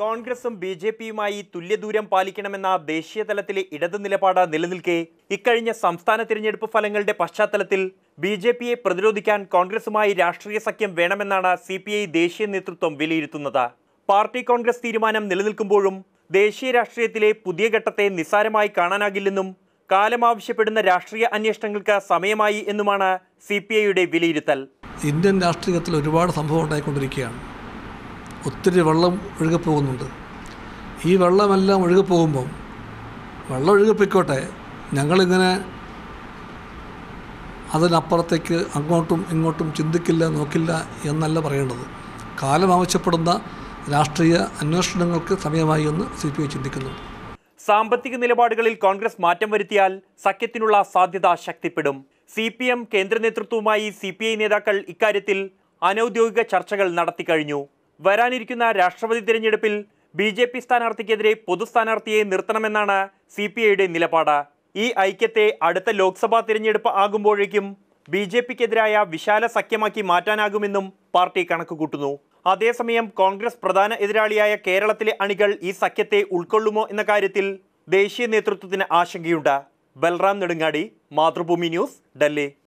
കോൺഗ്രസും B J പിയുമായി തുല്യദൂരം പാലിക്കണമെന്ന ദേശീയതലത്തിലെ തലത്തിലെ ഇടതു നിലപാട് നിലനിൽക്കെ ഇക്കഴിഞ്ഞ സംസ്ഥാന തിരഞ്ഞെടുപ്പ് ഫലങ്ങളുടെ പശ്ചാത്തലത്തിൽ ബി ജെ പിയെ പ്രതിരോധിക്കാൻ കോൺഗ്രസുമായി രാഷ്ട്രീയ സഖ്യം വേണമെന്നാണ് സി പി ഐ ദേശീയ നേതൃത്വം വിലയിരുത്തുന്നത്. പാർട്ടി കോൺഗ്രസ് തീരുമാനം നിലനിൽക്കുമ്പോഴും ദേശീയ രാഷ്ട്രീയത്തിലെ പുതിയ ഘട്ടത്തെ നിസ്സാരമായി കാണാനാകില്ലെന്നും കാലം ആവശ്യപ്പെടുന്ന രാഷ്ട്രീയ അന്വേഷണങ്ങൾക്ക് സമയമായി എന്നുമാണ് സി പി ഐയുടെ വിലയിരുത്തൽ. ഇന്ത്യൻ രാഷ്ട്രീയത്തിൽ ഒരുപാട് സംഭവം ഉണ്ടായിക്കൊണ്ടിരിക്കുകയാണ്. ഒത്തിരി വെള്ളം ഒഴുകിപ്പോകുന്നുണ്ട് ഈ വെള്ളമെല്ലാം ഒഴുകിപ്പോകുമ്പം വെള്ളം ഒഴുകിപ്പോയിക്കോട്ടെ ഞങ്ങളിങ്ങനെ അതിനപ്പുറത്തേക്ക് അങ്ങോട്ടും ഇങ്ങോട്ടും ചിന്തിക്കില്ല നോക്കില്ല എന്നല്ല പറയേണ്ടത്. കാലം ആവശ്യപ്പെടുന്ന രാഷ്ട്രീയ അന്വേഷണങ്ങൾക്ക് സമയമായി എന്ന് സി പി ഐ ചിന്തിക്കുന്നു. സാമ്പത്തിക നിലപാടുകളിൽ കോൺഗ്രസ് മാറ്റം വരുത്തിയാൽ സഖ്യത്തിനുള്ള സാധ്യത ശക്തിപ്പെടും. സി പി എം കേന്ദ്ര നേതൃത്വവുമായി സി പി ഐ നേതാക്കൾ ഇക്കാര്യത്തിൽ അനൌദ്യോഗിക ചർച്ചകൾ നടത്തിക്കഴിഞ്ഞു. വരാനിരിക്കുന്ന രാഷ്ട്രപതി തിരഞ്ഞെടുപ്പിൽ ബി ജെ പി സ്ഥാനാർത്ഥിക്കെതിരെ പൊതു സ്ഥാനാർത്ഥിയെ നിർത്തണമെന്നാണ് സി പി ഐയുടെ നിലപാട്. ഈ ഐക്യത്തെ അടുത്ത ലോക്സഭാ തിരഞ്ഞെടുപ്പ് ആകുമ്പോഴേക്കും ബി ജെ പിക്കെതിരായ വിശാല സഖ്യമാക്കി മാറ്റാനാകുമെന്നും പാർട്ടി കണക്കുകൂട്ടുന്നു. അതേസമയം കോൺഗ്രസ് പ്രധാന എതിരാളിയായ കേരളത്തിലെ അണികൾ ഈ സഖ്യത്തെ ഉൾക്കൊള്ളുമോ എന്ന കാര്യത്തിൽ ദേശീയ നേതൃത്വത്തിന് ആശങ്കയുണ്ട്. ബൽറാം നെടുങ്ങാടി മാതൃഭൂമി ന്യൂസ് ഡൽഹി.